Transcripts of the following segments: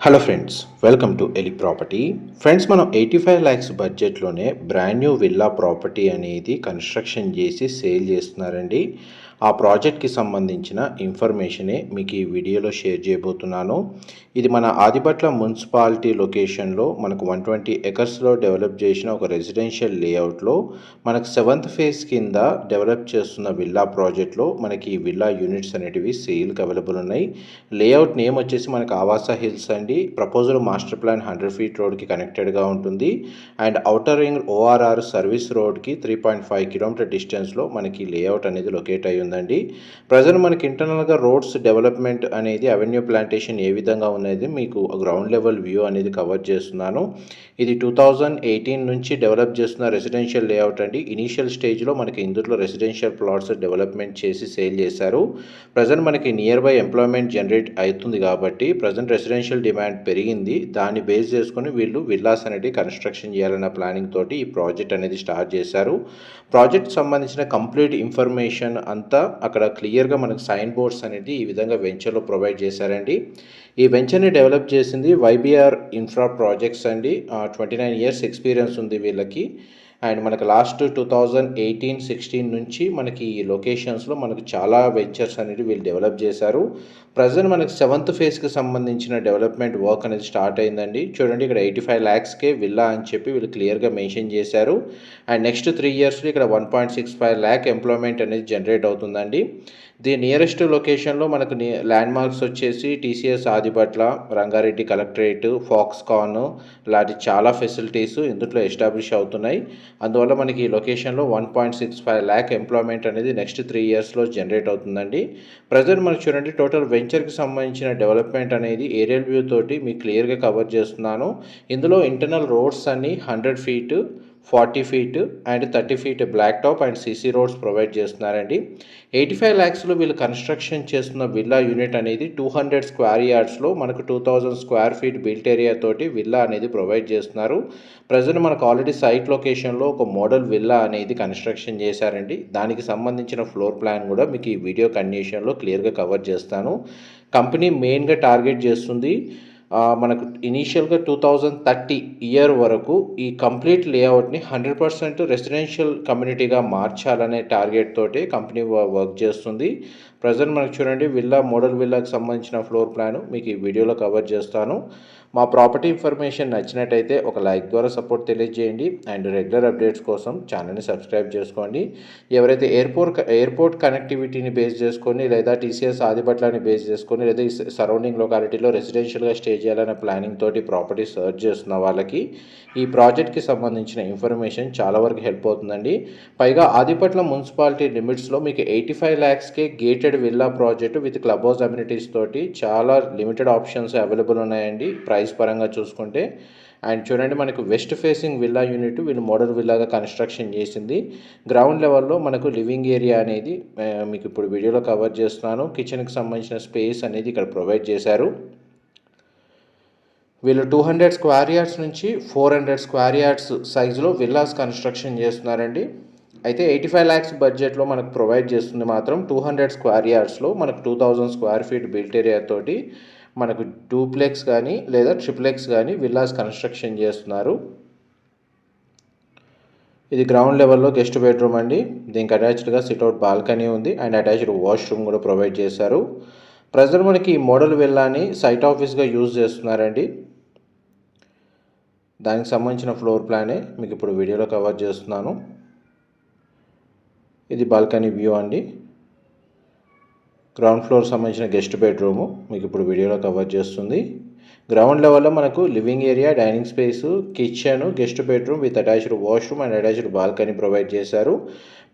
Hello friends welcome to Eli property friends మనం eighty five lakhs బడ్జెట్లోనే brand new villa property అనేది construction చేసి sale చేస్తున్నారండి. ఆ ప్రాజెక్ట్కి సంబంధించిన ఇన్ఫర్మేషనే మీకు ఈ వీడియోలో షేర్ చేయబోతున్నాను. ఇది మన ఆదిపట్ల మున్సిపాలిటీ లొకేషన్లో మనకు వన్ ట్వంటీ ఎకర్స్లో డెవలప్ చేసిన ఒక రెసిడెన్షియల్ లేఅవుట్లో మనకు సెవెంత్ ఫేజ్ కింద డెవలప్ చేస్తున్న విల్లా ప్రాజెక్ట్లో మనకి ఈ విల్లా యూనిట్స్ అనేటివి సేల్కి అవైలబుల్ ఉన్నాయి. లేఅవుట్ నేమ్ వచ్చేసి మనకు ఆవాస హిల్స్ అండి. Proposal master plan hundred feet రోడ్కి కనెక్టెడ్గా ఉంటుంది. And outer ring ORR service రోడ్కి త్రీ పాయింట్ ఫైవ్ కిలోమీటర్ డిస్టెన్స్లో మనకి లేఅవుట్ అనేది లొకేట్ అయి ఉందండి ప్రజెంట్ మనకి ఇంటర్నల్గా రోడ్స్ డెవలప్మెంట్ అనేది అవెన్యూ ప్లాంటేషన్ ఏ విధంగా ఉన్నది మీకు గ్రౌండ్ లెవెల్ వ్యూ అనేది కవర్ చేస్తున్నాను. ఇది టూ థౌజండ్ ఎయిటీన్ నుంచి డెవలప్ చేస్తున్న రెసిడెన్షియల్ లేఅవుట్ అండి. ఇనీషియల్ స్టేజ్లో మనకి ఇందులో రెసిడెన్షియల్ ప్లాట్స్ డెవలప్మెంట్ చేసి సేల్ చేశారు. ప్రజెంట్ మనకి నియర్ బై ఎంప్లాయ్మెంట్ జనరేట్ అవుతుంది కాబట్టి ప్రజెంట్ రెసిడెన్షియల్ డిమాండ్ పెరిగింది. దాన్ని బేస్ చేసుకొని వీళ్ళు విల్లాస్ అనేది కన్స్ట్రక్షన్ చేయాలన్న ప్లానింగ్ తోటి ఈ ప్రాజెక్ట్ అనేది స్టార్ట్ చేశారు. ప్రాజెక్ట్ సంబంధించిన కంప్లీట్ ఇన్ఫర్మేషన్ అంతా అక్కడ క్లియర్గా మనకు సైన్ బోర్డ్స్ అనేది ఈ విధంగా వెంచర్లో ప్రొవైడ్ చేశారండి. ఈ వెంచర్ని డెవలప్ చేసింది వైబీఆర్ ఇన్ఫ్రా ప్రాజెక్ట్స్ అండి. ట్వంటీ నైన్ ఇయర్స్ ఎక్స్పీరియన్స్ ఉంది వీళ్ళకి. అండ్ మనకు last two thousand eighteen sixteen నుంచి మనకి ఈ లొకేషన్స్లో మనకు చాలా వెంచర్స్ అనేవి వీళ్ళు డెవలప్ చేశారు. ప్రజెంట్ మనకి సెవెంత్ ఫేజ్కి సంబంధించిన డెవలప్మెంట్ వర్క్ అనేది స్టార్ట్ అయిందండి. చూడండి ఇక్కడ ఎయిటీ ఫైవ్ ల్యాక్స్కే విల్లా అని చెప్పి వీళ్ళు క్లియర్గా మెన్షన్ చేశారు. అండ్ నెక్స్ట్ త్రీ ఇయర్స్లో ఇక్కడ one point six five lakh employment అనేది జనరేట్ అవుతుందండి. ది నియరెస్ట్ లొకేషన్లో మనకు ల్యాండ్ మార్క్స్ వచ్చేసి TCS Adibatla Rangareddy collectorate Foxconn లాంటి చాలా ఫెసిలిటీస్ ఇందులో ఎస్టాబ్లిష్ అవుతున్నాయి. అందువల్ల మనకి ఈ లొకేషన్లో one point six five lakh employment అనేది నెక్స్ట్ త్రీ ఇయర్స్లో జనరేట్ అవుతుందండి. ప్రజెంట్ మనకు చూడండి టోటల్ వెంచర్కి సంబంధించిన డెవలప్మెంట్ అనేది ఏరియల్ వ్యూ తోటి మీకు క్లియర్గా కవర్ చేస్తున్నాను. ఇందులో ఇంటర్నల్ రోడ్స్ అన్ని hundred feet forty feet and thirty feet black top and CC roads provide చేస్తున్నారండి. ఎయిటీ ఫైవ్ ల్యాక్స్లో వీళ్ళు కన్స్ట్రక్షన్ చేస్తున్న విల్లా యూనిట్ అనేది టూ హండ్రెడ్ స్క్వేర్ యార్డ్స్లో మనకు two thousand square feet built area తోటి విల్లా అనేది ప్రొవైడ్ చేస్తున్నారు. ప్రజెంట్ మనకు ఆల్రెడీ సైట్ లొకేషన్లో ఒక మోడల్ విల్లా అనేది కన్స్ట్రక్షన్ చేశారండి. దానికి సంబంధించిన ఫ్లోర్ ప్లాన్ కూడా మీకు ఈ వీడియో కండిషన్లో క్లియర్గా కవర్ చేస్తాను. కంపెనీ మెయిన్గా టార్గెట్ చేస్తుంది మనకు ఇనీషియల్గా టూ థౌజండ్ థర్టీ ఇయర్ వరకు ఈ కంప్లీట్ లేఅవుట్ని హండ్రెడ్ పర్సెంట్ రెసిడెన్షియల్ కమ్యూనిటీగా మార్చాలనే టార్గెట్ తోటి కంపెనీ వర్క్ చేస్తుంది. ప్రజెంట్ మనకు చూడండి విల్లా మోడల్ విల్లాకి సంబంధించిన ఫ్లోర్ ప్లాన్ మీకు ఈ వీడియోలో కవర్ చేస్తాను. మా ప్రాపర్టీ ఇన్ఫర్మేషన్ నచ్చినట్టయితే ఒక లైక్ ద్వారా సపోర్ట్ తెలియజేయండి అండ్ రెగ్యులర్ అప్డేట్స్ కోసం ఛానల్ని సబ్స్క్రైబ్ చేసుకోండి. ఎవరైతే ఎయిర్పోర్ట్ ఎయిర్పోర్ట్ కనెక్టివిటీని బేస్ చేసుకొని లేదా టీసీఎస్ ఆదిపట్లని బేస్ చేసుకొని లేదా ఈ సరౌండింగ్ లొకాలిటీలో రెసిడెన్షియల్గా స్టే చేయాలనే ప్లానింగ్ తోటి ప్రాపర్టీ సర్చ్ చేస్తున్న వాళ్ళకి ఈ ప్రాజెక్ట్కి సంబంధించిన ఇన్ఫర్మేషన్ చాలా వరకు హెల్ప్ అవుతుందండి. పైగా ఆదిపట్ల మున్సిపాలిటీ లిమిట్స్లో మీకు eighty five ల్యాక్స్కే gated villa project with club house amenities తోటి చాలా లిమిటెడ్ ఆప్షన్స్ అవైలబుల్ ఉన్నాయండి. ప్రైస్ పరంగా చూసుకుంటే అండ్ చూడండి మనకు వెస్ట్ ఫేసింగ్ విల్లా యూనిట్ వీళ్ళు మోడల్ విల్లాగా కన్స్ట్రక్షన్ చేసింది. గ్రౌండ్ లెవెల్లో మనకు లివింగ్ ఏరియా అనేది మీకు ఇప్పుడు వీడియోలో కవర్ చేస్తున్నాను. కిచెన్కి సంబంధించిన స్పేస్ అనేది ఇక్కడ ప్రొవైడ్ చేశారు. వీళ్ళు టూ హండ్రెడ్ స్క్వేర్ యార్డ్స్ నుంచి ఫోర్ హండ్రెడ్ స్క్వేర్ యార్డ్స్ సైజులో విల్లాస్ కన్స్ట్రక్షన్ చేస్తున్నారండి. అయితే ఎయిటీ ఫైవ్ ల్యాక్స్ బడ్జెట్లో మనకు ప్రొవైడ్ చేస్తుంది మాత్రం టూ హండ్రెడ్ స్క్వేర్ యార్డ్స్లో మనకు two thousand square feet built area తోటి. మనకు డూప్లెక్స్ కానీ లేదా ట్రిప్లెక్స్ కానీ విల్లాస్ కన్స్ట్రక్షన్ చేస్తున్నారు. ఇది గ్రౌండ్ లెవెల్లో గెస్ట్ బెడ్రూమ్ అండి. దీనికి అటాచ్డ్గా సిట్అవుట్ బాల్కనీ ఉంది. అండ్ అటాచ్డ్ వాష్రూమ్ కూడా ప్రొవైడ్ చేశారు. ప్రజలు మనకి ఈ మోడల్ విల్లాని సైట్ ఆఫీస్గా యూజ్ చేస్తున్నారండి. దానికి సంబంధించిన ఫ్లోర్ ప్లానే మీకు ఇప్పుడు వీడియోలో కవర్ చేస్తున్నాను. ఇది బాల్కనీ వ్యూ అండి. గ్రౌండ్ ఫ్లోర్ సంబంధించిన గెస్ట్ బెడ్రూము మీకు ఇప్పుడు వీడియోలో కవర్ చేస్తుంది. గ్రౌండ్ లెవెల్లో మనకు living area dining space kitchen guest bedroom with attached washroom and attached balcony provide చేశారు.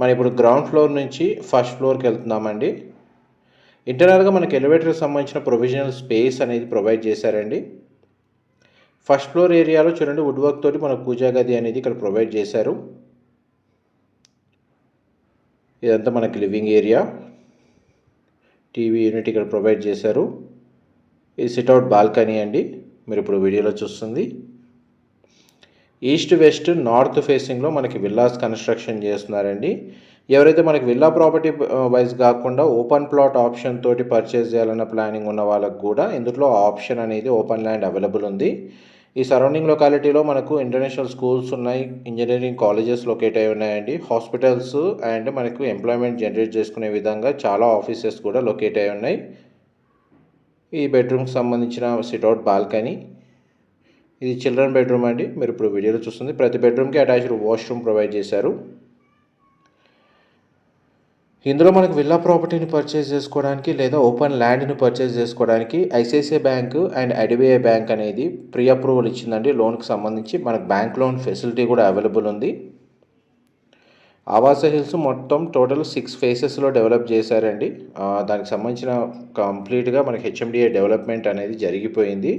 మనం ఇప్పుడు గ్రౌండ్ ఫ్లోర్ నుంచి ఫస్ట్ ఫ్లోర్కి వెళ్తున్నామండి. ఇంటర్నల్గా మనకి ఎలివేటర్కి సంబంధించిన ప్రొవిజనల్ స్పేస్ అనేది ప్రొవైడ్ చేశారండి. ఫస్ట్ ఫ్లోర్ ఏరియాలో చూడండి వుడ్ వర్క్ తోటి మనకు పూజా గది అనేది ఇక్కడ ప్రొవైడ్ చేశారు. ఇదంతా మనకి లివింగ్ ఏరియా. టీవీ యూనిట్ ఇక్కడ ప్రొవైడ్ చేశారు. ఇది సిట్అవుట్ బాల్కనీ అండి. మీరు ఇప్పుడు వీడియోలో చూస్తుంది. ఈస్ట్ వెస్ట్ నార్త్ ఫేసింగ్లో మనకి విల్లాస్ కన్స్ట్రక్షన్ చేస్తున్నారండి. ఎవరైతే మనకి విల్లా ప్రాపర్టీ వైజ్ కాకుండా ఓపెన్ ప్లాట్ ఆప్షన్ తోటి పర్చేస్ చేయాలన్న ప్లానింగ్ ఉన్న వాళ్ళకు కూడా ఇందులో ఆప్షన్ అనేది ఓపెన్ ల్యాండ్ అవైలబుల్ ఉంది. ఈ సరౌండింగ్ లొకాలిటీలో మనకు ఇంటర్నేషనల్ స్కూల్స్ ఉన్నాయి ఇంజనీరింగ్ కాలేజెస్ లొకేట్ అయి ఉన్నాయండి. హాస్పిటల్స్ అండ్ మనకు ఎంప్లాయ్మెంట్ జనరేట్ చేసుకునే విధంగా చాలా ఆఫీసెస్ కూడా లొకేట్ అయి ఉన్నాయి. ఈ బెడ్రూమ్కి సంబంధించిన సిట్అవుట్ బాల్కనీ ఇది చిల్డ్రన్ బెడ్రూమ్ అండి. మీరు ఇప్పుడు వీడియోలో చూస్తుంది. ప్రతి బెడ్రూమ్కి అటాచ్డ్ వాష్రూమ్ ప్రొవైడ్ చేశారు. ఇందులో మనకు విల్లా ప్రాపర్టీని పర్చేస్ చేసుకోవడానికి లేదా ఓపెన్ ల్యాండ్ని పర్చేస్ చేసుకోవడానికి ICICI bank and IDBI bank అనేది ప్రీ అప్రూవల్ ఇచ్చిందండి లోన్కి సంబంధించి మనకు బ్యాంక్ లోన్ ఫెసిలిటీ కూడా అవైలబుల్ ఉంది. ఆవాస హిల్స్ మొత్తం టోటల్ సిక్స్ ఫేసెస్లో డెవలప్ చేశారండి. దానికి సంబంధించిన కంప్లీట్గా మనకి హెచ్ఎండిఏ డెవలప్మెంట్ అనేది జరిగిపోయింది.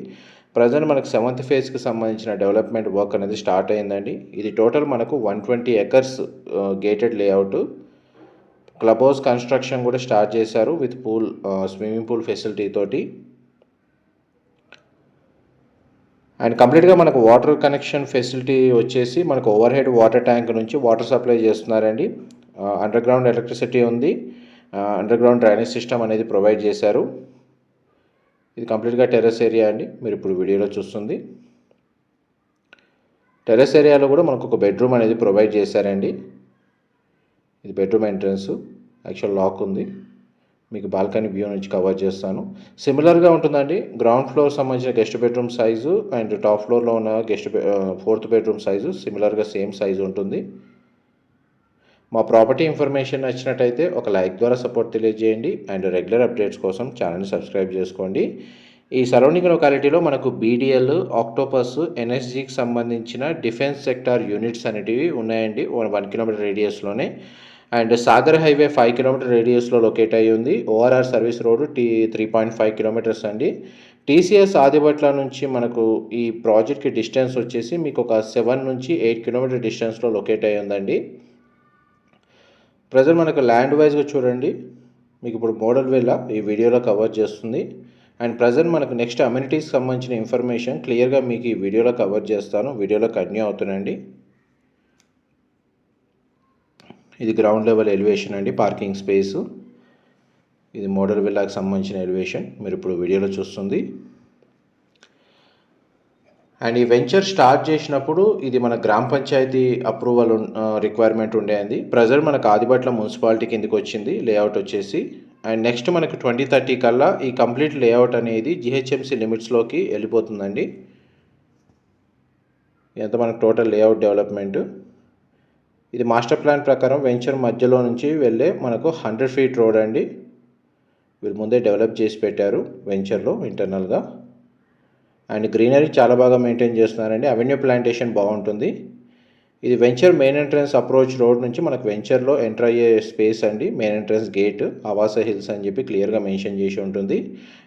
ప్రజెంట్ మనకు సెవెంత్ ఫేజ్కి సంబంధించిన డెవలప్మెంట్ వర్క్ అనేది స్టార్ట్ అయిందండి. ఇది టోటల్ మనకు one twenty acres gated layout club house construction కూడా స్టార్ట్ చేశారు with pool swimming pool facility తోటి. అండ్ కంప్లీట్గా మనకు వాటర్ కనెక్షన్ ఫెసిలిటీ వచ్చేసి మనకు ఓవర్ హెడ్ వాటర్ ట్యాంక్ నుంచి వాటర్ సప్లై చేస్తున్నారండి. అండర్ గ్రౌండ్ ఎలక్ట్రిసిటీ ఉంది. అండర్ గ్రౌండ్ డ్రైనేజ్ సిస్టమ్ అనేది ప్రొవైడ్ చేశారు. ఇది కంప్లీట్గా టెర్రస్ ఏరియా అండి. మీరు ఇప్పుడు వీడియోలో చూస్తుంది. టెర్రస్ ఏరియాలో కూడా మనకు ఒక బెడ్రూమ్ అనేది ప్రొవైడ్ చేశారండి. ఇది బెడ్రూమ్ ఎంట్రన్స్ యాక్చువల్ లాక్ ఉంది. మీకు బాల్కనీ వ్యూ నుంచి కవర్ చేస్తాను. సిమిలర్గా ఉంటుందండి గ్రౌండ్ ఫ్లోర్ సంబంధించిన guest bedroom size and top ఫ్లోర్లో ఉన్న గెస్ట్ ఫోర్త్ బెడ్రూమ్ సైజు సిమిలర్గా సేమ్ సైజు ఉంటుంది. మా ప్రాపర్టీ ఇన్ఫర్మేషన్ నచ్చినట్టయితే ఒక లైక్ ద్వారా సపోర్ట్ తెలియజేయండి అండ్ రెగ్యులర్ అప్డేట్స్ కోసం ఛానల్ని సబ్స్క్రైబ్ చేసుకోండి. ఈ సరౌండింగ్ లొకాలిటీలో మనకు బీడిఎల్ ఆక్టోపస్ ఎన్ఎస్జికి సంబంధించిన డిఫెన్స్ సెక్టార్ యూనిట్స్ అనేటివి ఉన్నాయండి one kilometre రేడియస్లోనే and Sagar highway five kilometre రేడియస్లో locate అయ్యి ఉంది. ORR service road T three point five kilometres అండి. టీసీఎస్ ఆదిబట్ల నుంచి మనకు ఈ ప్రాజెక్ట్కి డిస్టెన్స్ వచ్చేసి మీకు ఒక సెవెన్ నుంచి ఎయిట్ కిలోమీటర్ డిస్టెన్స్లో లొకేట్ అయ్యి ఉందండి. ప్రజెంట్ మనకు ల్యాండ్ వైజ్గా చూడండి. మీకు ఇప్పుడు మోడల్ వేలా ఈ వీడియోలో కవర్ చేస్తుంది. అండ్ ప్రజెంట్ మనకు నెక్స్ట్ అమ్యూనిటీస్కి సంబంధించిన ఇన్ఫర్మేషన్ క్లియర్గా మీకు ఈ వీడియోలో కవర్ చేస్తాను. వీడియోలో కంటిన్యూ అవుతుందండి ఇది గ్రౌండ్ లెవెల్ ఎలివేషన్ అండి పార్కింగ్ స్పేస్ ఇది మోడల్ విల్లాకి సంబంధించిన ఎలివేషన్ మీరు ఇప్పుడు వీడియోలో చూస్తుంది. అండ్ ఈ వెంచర్ స్టార్ట్ చేసినప్పుడు ఇది మన గ్రామ పంచాయతీ అప్రూవల్ రిక్వైర్మెంట్ ఉండేది ప్రజెంట్ మనకు ఆదిబట్ల మున్సిపాలిటీ కిందకి వచ్చింది లేఅవుట్ వచ్చేసి. అండ్ నెక్స్ట్ మనకు ట్వంటీ థర్టీ కల్లా ఈ కంప్లీట్ లేఅవుట్ అనేది జిహెచ్ఎంసీ లిమిట్స్లోకి వెళ్ళిపోతుందండి. ఎంత మనకు టోటల్ లేఅవుట్ డెవలప్మెంట్ ఇది మాస్టర్ ప్లాన్ ప్రకారం వెంచర్ మధ్యలో నుంచి వెళ్ళే మనకు హండ్రెడ్ ఫీట్ రోడ్ అండి. వీళ్ళు ముందే డెవలప్ చేసి పెట్టారు వెంచర్లో ఇంటర్నల్గా. అండ్ గ్రీనరీ చాలా బాగా మెయింటైన్ చేస్తున్నారండి. అవెన్యూ ప్లాంటేషన్ బాగుంటుంది. ఇది venture main entrance approach road నుంచి మనకు వెంచర్లో ఎంటర్ అయ్యే స్పేస్ అండి. Main entrance gate Avasa hills అని చెప్పి క్లియర్గా మెన్షన్ చేసి ఉంటుంది.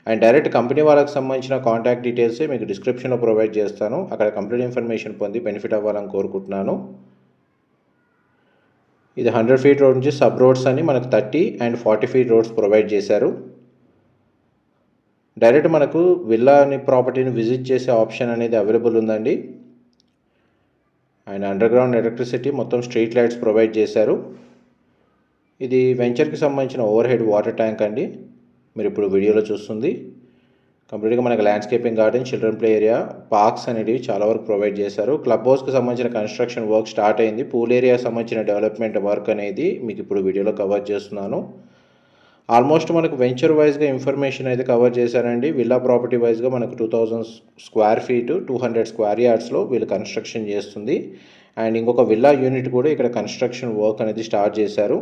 అండ్ డైరెక్ట్ కంపెనీ వాళ్ళకి సంబంధించిన కాంటాక్ట్ డీటెయిల్స్ మీకు డిస్క్రిప్షన్లో ప్రొవైడ్ చేస్తాను. అక్కడ కంప్లీట్ ఇన్ఫర్మేషన్ పొంది బెనిఫిట్ అవ్వాలని కోరుకుంటున్నాను. ఇది హండ్రెడ్ ఫీట్ రోడ్ నుంచి సబ్ రోడ్స్ అని మనకు thirty and forty feet roads provide చేశారు. డైరెక్ట్ మనకు విల్లాని ప్రాపర్టీని విజిట్ చేసే ఆప్షన్ అనేది అవైలబుల్ ఉందండి. అండ్ అండర్ గ్రౌండ్ ఎలక్ట్రిసిటీ మొత్తం స్ట్రీట్ లైట్స్ ప్రొవైడ్ చేశారు. ఇది వెంచర్కి సంబంధించిన ఓవర్ హెడ్ వాటర్ ట్యాంక్ అండి. మీరు ఇప్పుడు వీడియోలో చూస్తుంది. కంప్లీట్గా మనకి landscaping garden children play area parks అనేవి చాలా వరకు ప్రొవైడ్ చేశారు. క్లబ్ హౌస్కి సంబంధించిన కన్స్ట్రక్షన్ వర్క్ స్టార్ట్ అయింది. పూల్ ఏరియా సంబంధించిన డెవలప్మెంట్ వర్క్ అనేది మీకు ఇప్పుడు వీడియోలో కవర్ చేస్తున్నాను. ఆల్మోస్ట్ మనకు వెంచర్ వైజ్గా ఇన్ఫర్మేషన్ అయితే కవర్ చేశారండి. విల్లా ప్రాపర్టీ వైజ్గా మనకు two thousand square feet two hundred square యార్డ్స్లో వీళ్ళు కన్స్ట్రక్షన్ చేస్తుంది. అండ్ ఇంకొక విల్లా యూనిట్ కూడా ఇక్కడ కన్స్ట్రక్షన్ వర్క్ అనేది స్టార్ట్ చేశారు.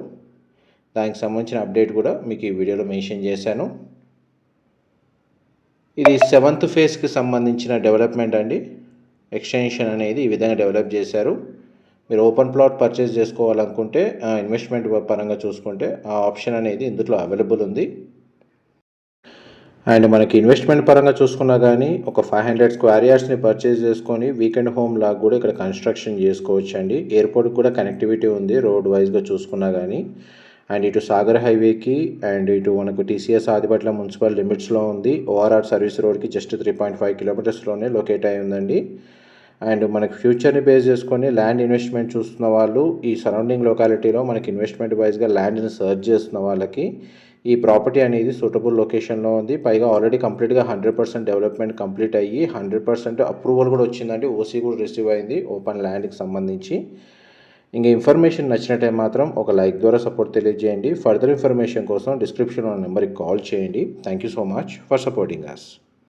దానికి సంబంధించిన అప్డేట్ కూడా మీకు ఈ వీడియోలో మెన్షన్ చేశాను. ఇది సెవెంత్ ఫేజ్కి సంబంధించిన డెవలప్మెంట్ అండి. ఎక్స్టెన్షన్ అనేది ఈ విధంగా డెవలప్ చేశారు. మీరు ఓపెన్ ప్లాట్ పర్చేస్ చేసుకోవాలనుకుంటే ఇన్వెస్ట్మెంట్ పరంగా చూసుకుంటే ఆ ఆప్షన్ అనేది ఇందులో అవైలబుల్ ఉంది. అండ్ మనకి ఇన్వెస్ట్మెంట్ పరంగా చూసుకున్నా కానీ ఒక ఫైవ్ హండ్రెడ్ స్క్వేర్ యార్డ్స్ని పర్చేస్ చేసుకొని వీకెండ్ హోమ్ లాగా కూడా ఇక్కడ కన్స్ట్రక్షన్ చేసుకోవచ్చు అండి ఎయిర్పోర్ట్కి కూడా కనెక్టివిటీ ఉంది రోడ్ వైజ్గా చూసుకున్నా కానీ అండ్ ఇటు సాగర్ హైవేకి అండ్ ఇటు మనకు టీసీఎస్ ఆదిపట్ల మున్సిపల్ లిమిట్స్లో ఉంది. ఓఆర్ఆర్ సర్వీస్ రోడ్కి జస్ట్ త్రీ పాయింట్ ఫైవ్ కిలోమీటర్స్లోనే లొకేట్ అయి ఉందండి. అండ్ మనకి ఫ్యూచర్ని బేస్ చేసుకొని ల్యాండ్ ఇన్వెస్ట్మెంట్ చూస్తున్న వాళ్ళు ఈ సరౌండింగ్ లొకాలిటీలో మనకి ఇన్వెస్ట్మెంట్ వైజ్గా ల్యాండ్ని సర్చ్ చేస్తున్న వాళ్ళకి ఈ ప్రాపర్టీ అనేది సూటబుల్ లొకేషన్లో ఉంది. పైగా ఆల్రెడీ కంప్లీట్గా హండ్రెడ్ పర్సెంట్ డెవలప్మెంట్ కంప్లీట్ అయ్యి హండ్రెడ్ పర్సెంట్ అప్రూవల్ కూడా వచ్చిందండి. ఓసీ కూడా రిసీవ్ అయింది. ఓపెన్ ల్యాండ్కి సంబంధించి. ఇంకా ఇన్ఫర్మేషన్ నచ్చినట్టే మాత్రం ఒక లైక్ ద్వారా సపోర్ట్ తెలియజేయండి. ఫర్దర్ ఇన్ఫర్మేషన్ కోసం డిస్క్రిప్షన్లో నెంబర్కి కాల్ చేయండి. Thank you so much for supporting us